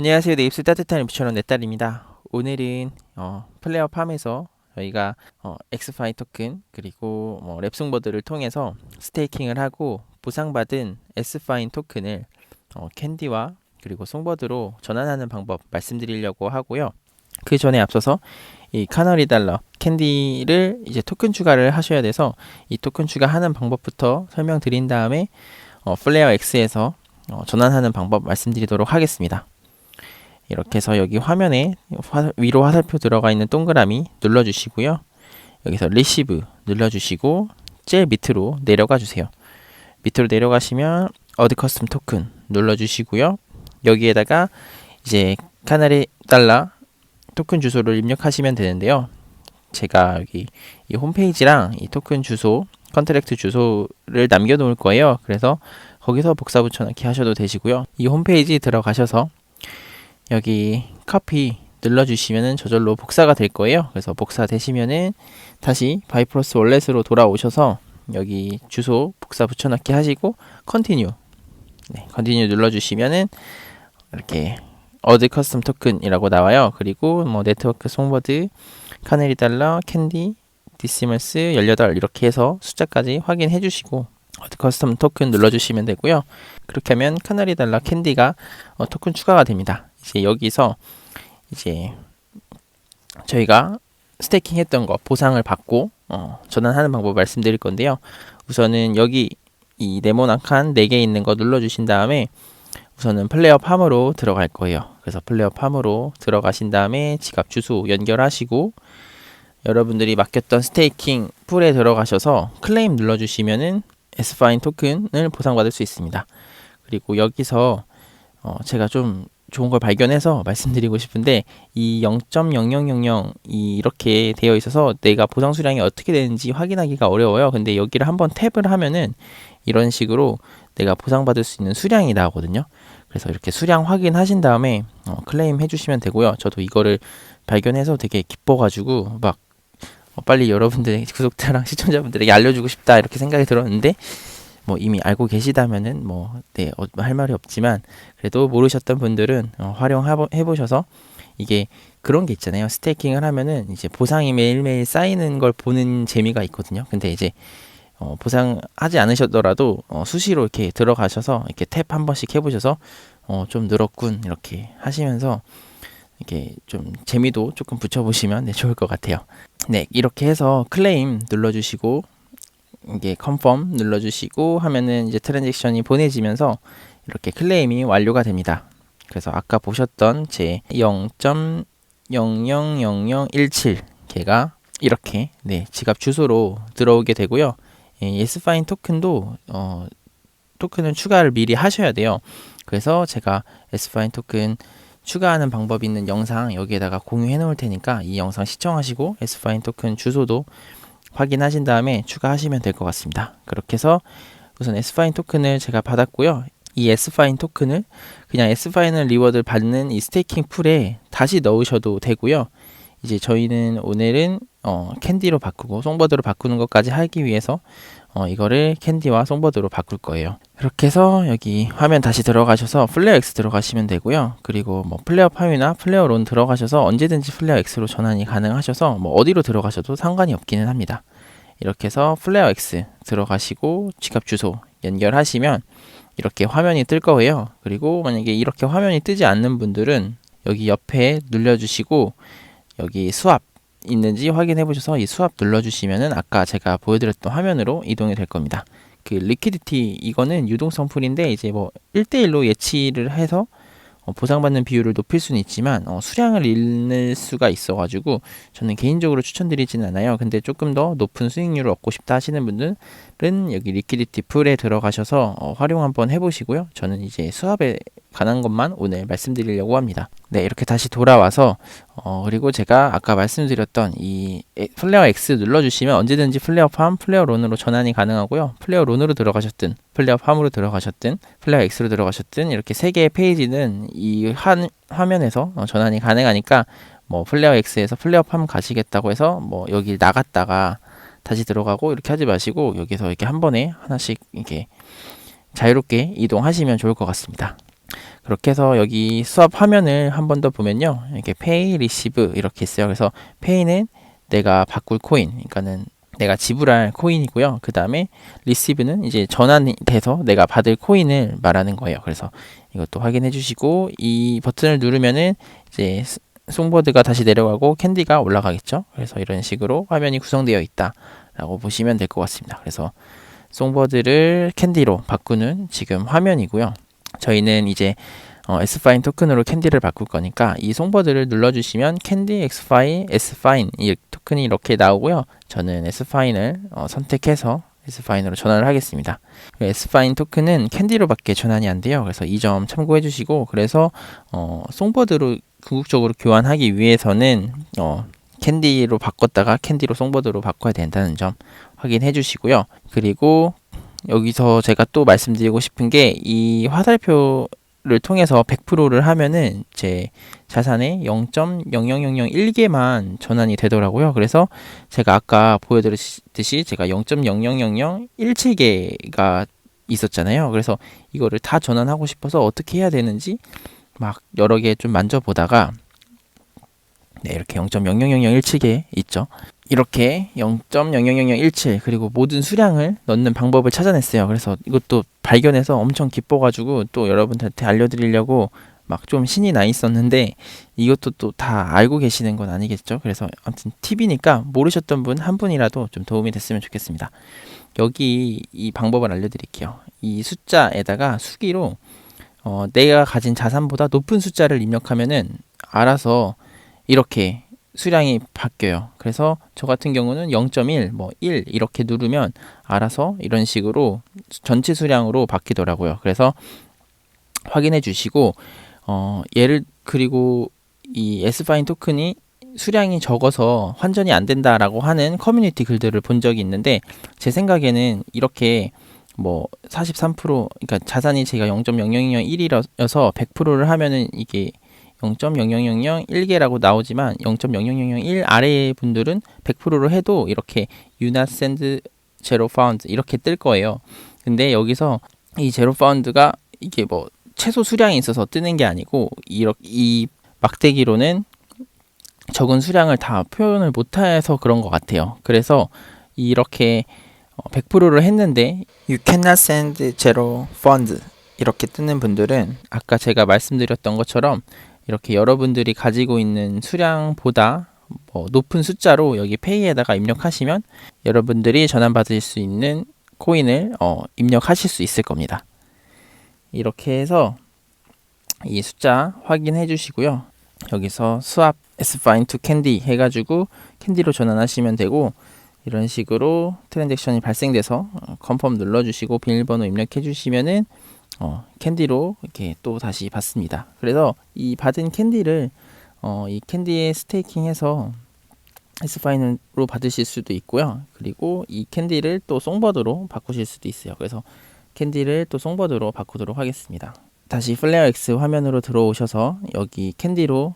안녕하세요. 네 입술 따뜻한 입처럼 내 딸입니다. 오늘은 어, 플레이어 팜에서 저희가 어, 엑스파이 토큰 그리고 뭐 랩송버드를 통해서 스테이킹을 하고 보상받은 S파인 토큰을 어, 캔디와 그리고 송버드로 전환하는 방법 말씀드리려고 하고요. 그 전에 앞서서 이 카너리 달러 캔디를 이제 토큰 추가를 하셔야 돼서 이 토큰 추가하는 방법부터 설명드린 다음에 어, 플레이어 X에서 어, 전환하는 방법 말씀드리도록 하겠습니다. 이렇게 해서 여기 화면에 화, 위로 화살표 들어가 있는 동그라미 눌러주시고요. 여기서 리시브 눌러주시고 제일 밑으로 내려가 주세요. 밑으로 내려가시면 어드 커스텀 토큰 눌러주시고요. 여기에다가 이제 카나리 달러 토큰 주소를 입력하시면 되는데요. 제가 여기 이 홈페이지랑 이 토큰 주소, 컨트랙트 주소를 남겨놓을 거예요. 그래서 거기서 복사 붙여넣기 하셔도 되시고요. 이 홈페이지 들어가셔서 여기 커피 눌러주시면은 저절로 복사가 될 거예요. 그래서 복사 되시면은 다시 바이플러스 월렛으로 돌아오셔서 여기 주소 복사 붙여넣기 하시고 컨티뉴 네, 컨티뉴 눌러주시면은 이렇게 어드 커스텀 토큰이라고 나와요. 그리고 뭐 네트워크 송버드, 카네리 달러, 캔디, 디시멀스 18 이렇게 해서 숫자까지 확인해 주시고 커스텀 토큰 눌러주시면 되고요. 그렇게 하면 카나리 달러 캔디가 어, 토큰 추가가 됩니다. 이제 여기서 이제 저희가 스테이킹 했던 거 보상을 받고 어, 전환하는 방법 말씀드릴 건데요. 우선은 여기 이 네모난 칸 4개 있는 거 눌러주신 다음에 우선은 플레이어 팜으로 들어갈 거예요. 그래서 플레이어 팜으로 들어가신 다음에 지갑 주소 연결하시고 여러분들이 맡겼던 스테이킹 풀에 들어가셔서 클레임 눌러주시면은 S파인 토큰을 보상받을 수 있습니다. 그리고 여기서 어 제가 좀 좋은 걸 발견해서 말씀드리고 싶은데 이 0.0000 이렇게 되어 있어서 내가 보상 수량이 어떻게 되는지 확인하기가 어려워요. 근데 여기를 한번 탭을 하면은 이런 식으로 내가 보상받을 수 있는 수량이 나오거든요. 그래서 이렇게 수량 확인하신 다음에 어, 클레임 해주시면 되고요. 저도 이거를 발견해서 되게 기뻐가지고 막 어, 빨리 여러분들 구독자랑 시청자분들에게 알려주고 싶다 이렇게 생각이 들었는데 뭐 이미 알고 계시다면은 뭐네할 어, 말이 없지만 그래도 모르셨던 분들은 어, 활용해 보셔서 이게 그런 게 있잖아요. 스테이킹을 하면은 이제 보상이 매일매일 쌓이는 걸 보는 재미가 있거든요. 근데 이제 어, 보상하지 않으셨더라도 어, 수시로 이렇게 들어가셔서 이렇게 탭 한 번씩 해보셔서 어, 좀 늘었군 이렇게 하시면서 이렇게 좀 재미도 조금 붙여보시면 네, 좋을 것 같아요. 네, 이렇게 해서 클레임 눌러주시고 이게 컨펌 눌러주시고 하면은 이제 트랜잭션이 보내지면서 이렇게 클레임이 완료가 됩니다. 그래서 아까 보셨던 제 0.000017 개가 이렇게 네, 지갑 주소로 들어오게 되고요. 예, S파인 토큰도 어, 토큰을 추가를 미리 하셔야 돼요. 그래서 제가 S파인 토큰 추가하는 방법 있는 영상 여기에다가 공유해 놓을 테니까 이 영상 시청하시고 S파인 토큰 주소도 확인하신 다음에 추가하시면 될 것 같습니다. 그렇게 해서 우선 S파인 토큰을 제가 받았고요. 이 S파인 토큰을 그냥 S파인을 리워드 받는 이 스테이킹 풀에 다시 넣으셔도 되고요. 이제 저희는 오늘은 어, 캔디로 바꾸고 송버드로 바꾸는 것까지 하기 위해서 어, 이거를 캔디와 송버드로 바꿀 거예요. 이렇게 해서 여기 화면 다시 들어가셔서 플레어 X 들어가시면 되고요. 그리고 뭐 플레어 파이나 플레어 론 들어가셔서 언제든지 플레어 X로 전환이 가능하셔서 뭐 어디로 들어가셔도 상관이 없기는 합니다. 이렇게 해서 플레어 X 들어가시고 지갑 주소 연결하시면 이렇게 화면이 뜰 거예요. 그리고 만약에 이렇게 화면이 뜨지 않는 분들은 여기 옆에 눌러주시고 여기 수압 있는지 확인해 보셔서 이 수압 눌러주시면은 아까 제가 보여드렸던 화면으로 이동이 될 겁니다. 그 리퀴디티 이거는 유동성 풀인데 이제 뭐 1대1로 예치를 해서 어, 보상받는 비율을 높일 수는 있지만 어, 수량을 잃을 수가 있어가지고 저는 개인적으로 추천드리지는 않아요. 근데 조금 더 높은 수익률을 얻고 싶다 하시는 분들은 여기 리퀴디티 풀에 들어가셔서 어, 활용 한번 해보시고요. 저는 이제 수압에 관한 것만 오늘 말씀드리려고 합니다. 네, 이렇게 다시 돌아와서 어, 그리고 제가 아까 말씀드렸던 이 플레어 X 눌러주시면 언제든지 플레어 팜, 플레어 론으로 전환이 가능하고요. 플레어 론으로 들어가셨든, 플레어 팜으로 들어가셨든, 플레어 X로 들어가셨든 이렇게 세 개의 페이지는 이 한 화면에서 어, 전환이 가능하니까 뭐 플레어 X에서 플레어 팜 가시겠다고 해서 뭐 여기 나갔다가 다시 들어가고 이렇게 하지 마시고 여기서 이렇게 한 번에 하나씩 이렇게 자유롭게 이동하시면 좋을 것 같습니다. 그렇게 해서 여기 수업 화면을 한 번 더 보면요. 이렇게 pay, receive 이렇게 있어요. 그래서 pay는 내가 바꿀 코인, 그러니까는 내가 지불할 코인이고요. 그 다음에 receive는 이제 전환이 돼서 내가 받을 코인을 말하는 거예요. 그래서 이것도 확인해 주시고 이 버튼을 누르면은 이제 스- 송보드가 다시 내려가고 캔디가 올라가겠죠. 그래서 이런 식으로 화면이 구성되어 있다라고 보시면 될 것 같습니다. 그래서 송버드를 캔디로 바꾸는 지금 화면이고요. 저희는 이제 어, S파인 토큰으로 캔디를 바꿀 거니까 이 송버드를 눌러주시면 캔디, X파인, S파인 이 토큰이 이렇게 나오고요. 저는 S파인을 어, 선택해서 S파인으로 전환을 하겠습니다. S파인 토큰은 캔디로밖에 전환이 안 돼요. 그래서 이 점 참고해 주시고 그래서 어, 송버드로 궁극적으로 교환하기 위해서는 어, 캔디로 바꿨다가 캔디로 송버드로 바꿔야 된다는 점 확인해 주시고요. 그리고 여기서 제가 또 말씀드리고 싶은 게 이 화살표를 통해서 100%를 하면은 제 자산의 0.00001개만 전환이 되더라고요. 그래서 제가 아까 보여드렸듯이 제가 0.000117개가 있었잖아요. 그래서 이거를 다 전환하고 싶어서 어떻게 해야 되는지 막 여러 개 좀 만져보다가 네, 이렇게 0.000017개 있죠. 이렇게 0.000017 그리고 모든 수량을 넣는 방법을 찾아냈어요. 그래서 이것도 발견해서 엄청 기뻐가지고 또 여러분들한테 알려드리려고 막 좀 신이 나 있었는데 이것도 또 다 알고 계시는 건 아니겠죠. 그래서 아무튼 팁이니까 모르셨던 분 한 분이라도 좀 도움이 됐으면 좋겠습니다. 여기 이 방법을 알려드릴게요. 이 숫자에다가 수기로 어, 내가 가진 자산보다 높은 숫자를 입력하면은 알아서 이렇게 수량이 바뀌어요. 그래서 저 같은 경우는 0.1, 뭐 1 이렇게 누르면 알아서 이런 식으로 전체 수량으로 바뀌더라고요. 그래서 확인해 주시고 어, 얘를 그리고 이 S파인 토큰이 수량이 적어서 환전이 안 된다라고 하는 커뮤니티 글들을 본 적이 있는데 제 생각에는 이렇게 뭐 43% 그러니까 자산이 제가 0.0001이라서 100%를 하면은 이게 0.00001개라고 나오지만 0.00001 아래의 분들은 100%로 해도 이렇게 send zero found 이렇게 뜰 거예요. 근데 여기서 이 제로 파운드가 이게 뭐 최소 수량이 있어서 뜨는 게 아니고 이렇게 이 막대기로는 적은 수량을 다 표현을 못해서 그런 것 같아요. 그래서 이렇게 100%를 했는데 you cannot send zero fund 이렇게 뜨는 분들은 아까 제가 말씀드렸던 것처럼 이렇게 여러분들이 가지고 있는 수량보다 뭐 높은 숫자로 여기 페이에다가 입력하시면 여러분들이 전환받을 수 있는 코인을 어, 입력하실 수 있을 겁니다. 이렇게 해서 이 숫자 확인해 주시고요. 여기서 swap sfind to candy 해가지고 캔디로 전환하시면 되고 이런 식으로 트랜잭션이 발생돼서 어, 컨펌 눌러주시고 비밀번호 입력해 주시면은 어, 캔디로 이렇게 또 다시 받습니다. 그래서 이 받은 캔디를 어, 이 캔디에 스테이킹해서 S파인으로 받으실 수도 있고요. 그리고 이 캔디를 또 송버드로 바꾸실 수도 있어요. 그래서 캔디를 또 송버드로 바꾸도록 하겠습니다. 다시 플레어 X 화면으로 들어오셔서 여기 캔디로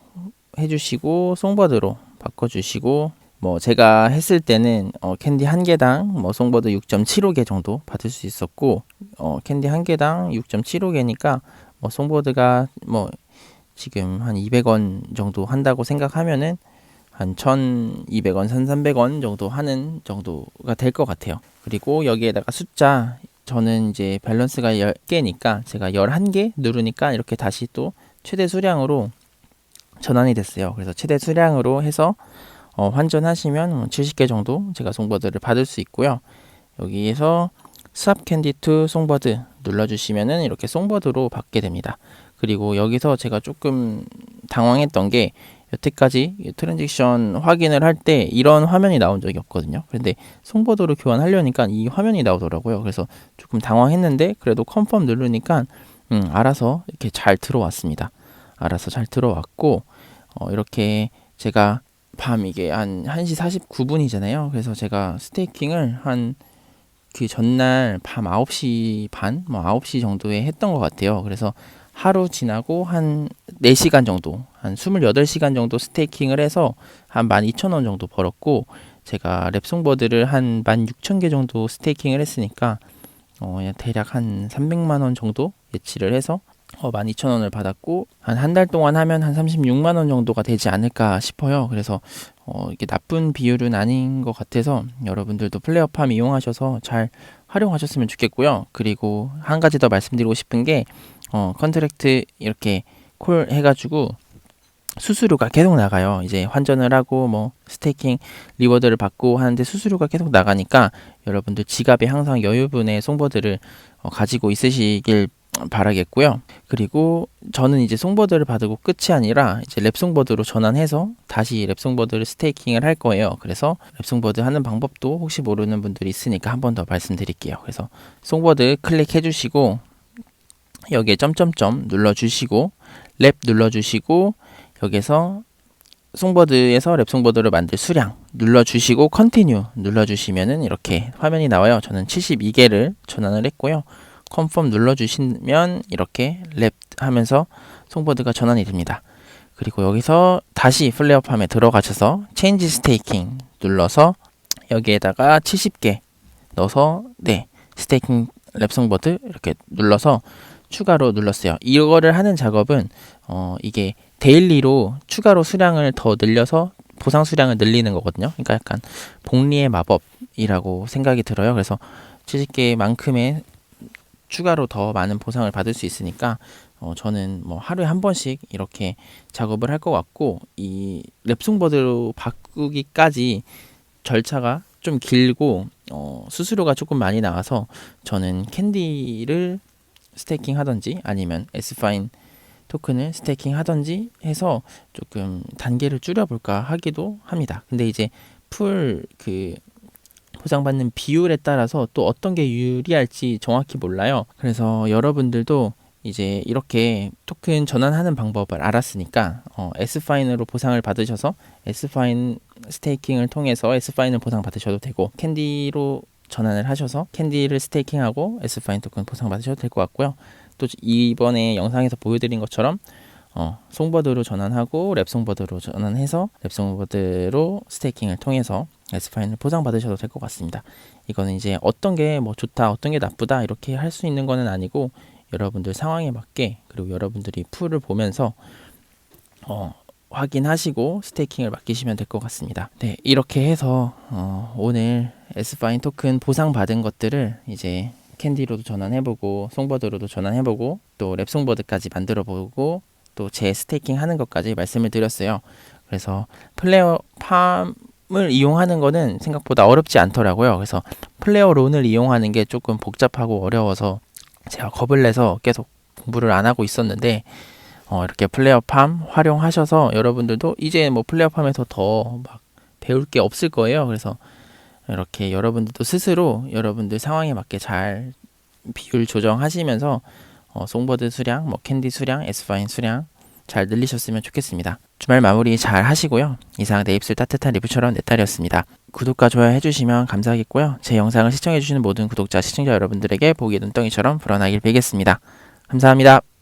해주시고 송버드로 바꿔주시고 뭐 제가 했을 때는 어, 캔디 한 개당 뭐 송버드 6.75개 정도 받을 수 있었고 어, 캔디 한 개당 6.75개니까 뭐 송버드가 뭐 지금 한 200원 정도 한다고 생각하면은 한 1,200원, 1,300원 정도 하는 정도가 될 것 같아요. 그리고 여기에다가 숫자 저는 이제 밸런스가 10개니까 제가 11개 누르니까 이렇게 다시 또 최대 수량으로 전환이 됐어요. 그래서 최대 수량으로 해서 어, 환전하시면 70개 정도 제가 송버드를 받을 수 있고요. 여기에서 스왑 캔디 투 송버드 눌러주시면은 이렇게 송버드로 받게 됩니다. 그리고 여기서 제가 조금 당황했던 게 여태까지 트랜잭션 확인을 할 때 이런 화면이 나온 적이 없거든요. 그런데 송버드로 교환하려니까 이 화면이 나오더라고요. 그래서 조금 당황했는데 그래도 컨펌 누르니까 음, 알아서 이렇게 잘 들어왔습니다. 알아서 잘 들어왔고 어, 이렇게 제가 밤 이게 한 1시 49분이잖아요. 그래서 제가 스테이킹을 한 그 전날 밤 9시 반, 뭐 9시 정도에 했던 것 같아요. 그래서 하루 지나고 한 4시간 정도, 한 28시간 정도 스테이킹을 해서 한 12,000원 정도 벌었고, 제가 랩송버드를 한 16,000개 정도 스테이킹을 했으니까, 어, 대략 한 300만원 정도 예치를 해서 어, 12,000원을 받았고 한 한 달 동안 하면 한 36만 원 정도가 되지 않을까 싶어요. 그래서 어, 이게 나쁜 비율은 아닌 것 같아서 여러분들도 플레어팜 이용하셔서 잘 활용하셨으면 좋겠고요. 그리고 한 가지 더 말씀드리고 싶은 게 어, 컨트랙트 이렇게 콜 해가지고 수수료가 계속 나가요. 이제 환전을 하고 뭐 스테이킹 리워드를 받고 하는데 수수료가 계속 나가니까 여러분들 지갑에 항상 여유분의 송버드를 어, 가지고 있으시길 바라겠고요. 그리고 저는 이제 송버드를 받고 끝이 아니라 이제 랩송버드로 전환해서 다시 랩송버드를 스테이킹을 할 거예요. 그래서 랩송버드 하는 방법도 혹시 모르는 분들이 있으니까 한 번 더 말씀드릴게요. 그래서 송버드 클릭해 주시고 여기에 점점점 눌러 주시고 랩 눌러 주시고 여기서 송버드에서 랩송버드를 만들 수량 눌러주시고 컨티뉴 눌러주시면은 이렇게 화면이 나와요. 저는 72개를 전환을 했고요. 컨펌 눌러주시면 이렇게 랩 하면서 송버드가 전환이 됩니다. 그리고 여기서 다시 플레어팜에 들어가셔서 체인지 스테이킹 눌러서 여기에다가 70개 넣어서 네 스테이킹 랩송버드 이렇게 눌러서 추가로 눌렀어요. 이거를 하는 작업은 어 이게 데일리로 추가로 수량을 더 늘려서 보상 수량을 늘리는 거거든요. 그러니까 약간 복리의 마법이라고 생각이 들어요. 그래서 70개만큼의 추가로 더 많은 보상을 받을 수 있으니까 어, 저는 뭐 하루에 한 번씩 이렇게 작업을 할 것 같고 이 랩송버드로 바꾸기까지 절차가 좀 길고 어, 수수료가 조금 많이 나와서 저는 캔디를 스테이킹 하던지 아니면 S파인 토큰을 스테이킹 하던지 해서 조금 단계를 줄여볼까 하기도 합니다. 근데 이제 풀그 보상받는 비율에 따라서 또 어떤 게 유리할지 정확히 몰라요. 그래서 여러분들도 이제 이렇게 토큰 전환하는 방법을 알았으니까 어, S파인으로 보상을 받으셔서 S파인 스테이킹을 통해서 S파인을 보상 받으셔도 되고 캔디로 전환을 하셔서 캔디를 스테이킹하고 S파인 토큰 보상 받으셔도 될 것 같고요. 또 이번에 영상에서 보여드린 것처럼 어, 송버드로 전환하고 랩송버드로 전환해서 랩송버드로 스테이킹을 통해서 S파인을 보상받으셔도 될 것 같습니다. 이거는 이제 어떤 게 뭐 좋다, 어떤 게 나쁘다 이렇게 할 수 있는 거는 아니고 여러분들 상황에 맞게 그리고 여러분들이 풀을 보면서 어, 확인하시고 스테이킹을 맡기시면 될 것 같습니다. 네, 이렇게 해서 어, 오늘 S파인 토큰 보상 받은 것들을 이제 캔디로도 전환해보고 송버드로도 전환해보고 또 랩송버드까지 만들어보고 또제 스테이킹 하는 것까지 말씀을 드렸어요. 그래서 플레어 팜을 이용하는 거는 생각보다 어렵지 않더라고요. 그래서 플레어 론을 이용하는 게 조금 복잡하고 어려워서 제가 겁을 내서 계속 공부를 안 하고 있었는데 어, 이렇게 플레어 팜 활용하셔서 여러분들도 이제 뭐 플레어 팜에서 더 막 배울 게 없을 거예요. 그래서 이렇게 여러분들도 스스로 여러분들 상황에 맞게 잘 비율 조정하시면서 어, 송버드 수량, 뭐 캔디 수량, 에스파인 수량 잘 늘리셨으면 좋겠습니다. 주말 마무리 잘 하시고요. 이상 내 입술 따뜻한 리뷰처럼 내 딸이었습니다. 구독과 좋아요 해주시면 감사하겠고요. 제 영상을 시청해주시는 모든 구독자, 시청자 여러분들에게 보기 눈덩이처럼 불어나길 빌겠습니다. 감사합니다.